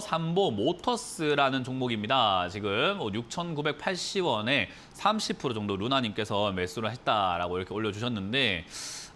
삼보 모터스라는 종목입니다. 지금 6,980원에 30% 정도 루나님께서 매수를 했다라고 이렇게 올려주셨는데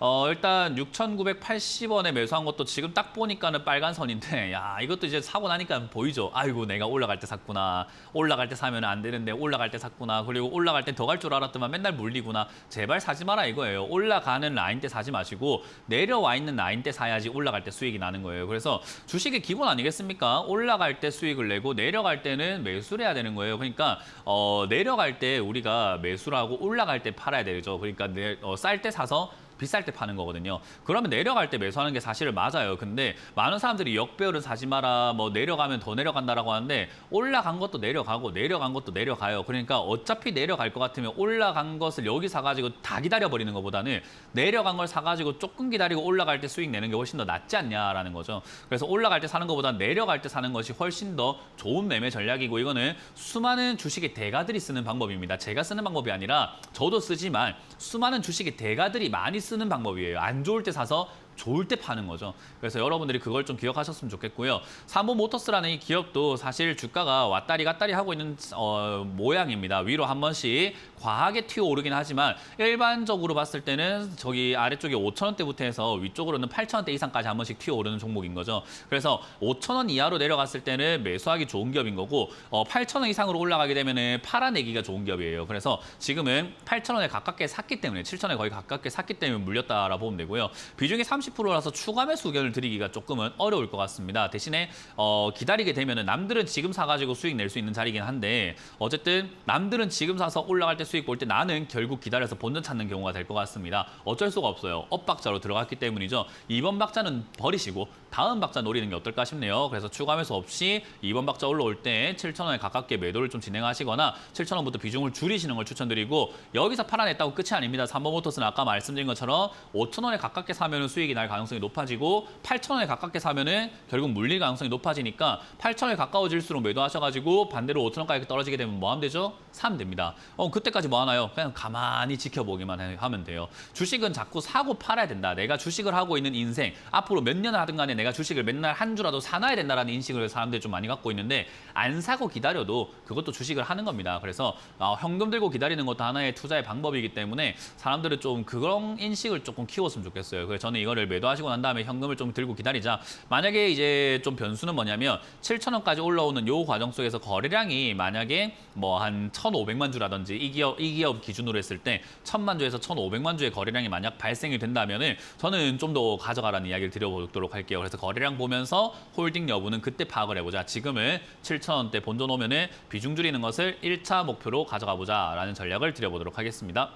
어, 일단 6,980원에 매수한 것도 지금 딱 보니까는 빨간 선인데 야 이것도 이제 사고 나니까 보이죠. 아이고 내가 올라갈 때 샀구나. 올라갈 때 사면 안 되는데 올라갈 때 샀구나. 그리고 올라갈 때 더 갈 줄 알았더만 맨날 물리구나. 제발 사지 마라 이거예요. 올라가는 라인 때 사지 마시고 내려와 있는 라인 때 사야지 올라갈 때 수익이 나는 거예요. 그래서 주식의 기본 아니겠습니까? 올라갈 때 수익을 내고 내려갈 때는 매수를 해야 되는 거예요. 그러니까 어, 내려갈 때 우리가 매수를 하고 올라갈 때 팔아야 되죠. 그러니까 내, 어, 쌀 때 사서 비쌀 때 파는 거거든요. 그러면 내려갈 때 매수하는 게 사실 맞아요. 근데 많은 사람들이 역배열은 사지 마라, 뭐 내려가면 더 내려간다라고 하는데 올라간 것도 내려가고 내려간 것도 내려가요. 그러니까 어차피 내려갈 것 같으면 올라간 것을 여기 사가지고 다 기다려 버리는 것보다는 내려간 걸 사가지고 조금 기다리고 올라갈 때 수익 내는 게 훨씬 더 낫지 않냐라는 거죠. 그래서 올라갈 때 사는 것보다 내려갈 때 사는 것이 훨씬 더 좋은 매매 전략이고 이거는 수많은 주식의 대가들이 쓰는 방법입니다. 제가 쓰는 방법이 아니라 저도 쓰지만 수많은 주식의 대가들이 많이 쓰는 방법이에요. 안 좋을 때 사서 좋을 때 파는 거죠. 그래서 여러분들이 그걸 좀 기억하셨으면 좋겠고요. 삼보 모터스라는 이 기업도 사실 주가가 왔다리 갔다리 하고 있는 어, 모양입니다. 위로 한 번씩 과하게 튀어 오르긴 하지만 일반적으로 봤을 때는 저기 아래쪽에 5천 원대부터 해서 위쪽으로는 8천 원대 이상까지 한 번씩 튀어 오르는 종목인 거죠. 그래서 5천 원 이하로 내려갔을 때는 매수하기 좋은 기업인 거고 어, 8천 원 이상으로 올라가게 되면은 팔아내기가 좋은 기업이에요. 그래서 지금은 8천 원에 가깝게 샀기 때문에 7천 원에 거의 가깝게 샀기 때문에 물렸다라고 보면 되고요. 비중이 30% 라서 추가 매수 의견을 드리기가 조금은 어려울 것 같습니다. 대신에 어, 기다리게 되면은 남들은 지금 사가지고 수익 낼 수 있는 자리긴 한데 어쨌든 남들은 지금 사서 올라갈 때 수익 볼 때 나는 결국 기다려서 본전 찾는 경우가 될 것 같습니다. 어쩔 수가 없어요. 엇박자로 들어갔기 때문이죠. 이번 박자는 버리시고 다음 박자 노리는 게 어떨까 싶네요. 그래서 추가 매수 없이 이번 박자 올라올 때 7,000원에 가깝게 매도를 좀 진행하시거나 7,000원부터 비중을 줄이시는 걸 추천드리고 여기서 팔아냈다고 끝이 아닙니다. 3번 모터스는 아까 말씀드린 것처럼 5,000원에 가깝게 사면은 수익이 날 가능성이 높아지고 8,000원에 가깝게 사면은 결국 물릴 가능성이 높아지니까 8,000원에 가까워질수록 매도하셔가지고 반대로 5,000원까지 떨어지게 되면 뭐 하면 되죠? 사면 됩니다. 어, 그때까지 뭐 하나요? 그냥 가만히 지켜보기만 해- 하면 돼요. 주식은 자꾸 사고 팔아야 된다. 내가 주식을 하고 있는 인생 앞으로 몇 년을 하든 간에 내가 주식을 맨날 한 주라도 사놔야 된다라는 인식을 사람들이 좀 많이 갖고 있는데 안 사고 기다려도 그것도 주식을 하는 겁니다. 그래서 어, 현금 들고 기다리는 것도 하나의 투자의 방법이기 때문에 사람들은 좀 그런 인식을 조금 키웠으면 좋겠어요. 그래서 저는 이거를 매도하시고 난 다음에 현금을 좀 들고 기다리자. 만약에 이제 좀 변수는 뭐냐면 7,000원까지 올라오는 요 과정 속에서 거래량이 만약에 뭐 한 1,500만 주라든지 이 기업 이 기업 기준으로 했을 때 1,000만 주에서 1,500만 주의 거래량이 만약 발생이 된다면은 저는 좀 더 가져가라는 이야기를 드려보도록 할게요. 그래서 거래량 보면서 홀딩 여부는 그때 파악을 해보자. 지금은 7,000원대 본전 오면은 비중 줄이는 것을 1차 목표로 가져가 보자라는 전략을 드려보도록 하겠습니다.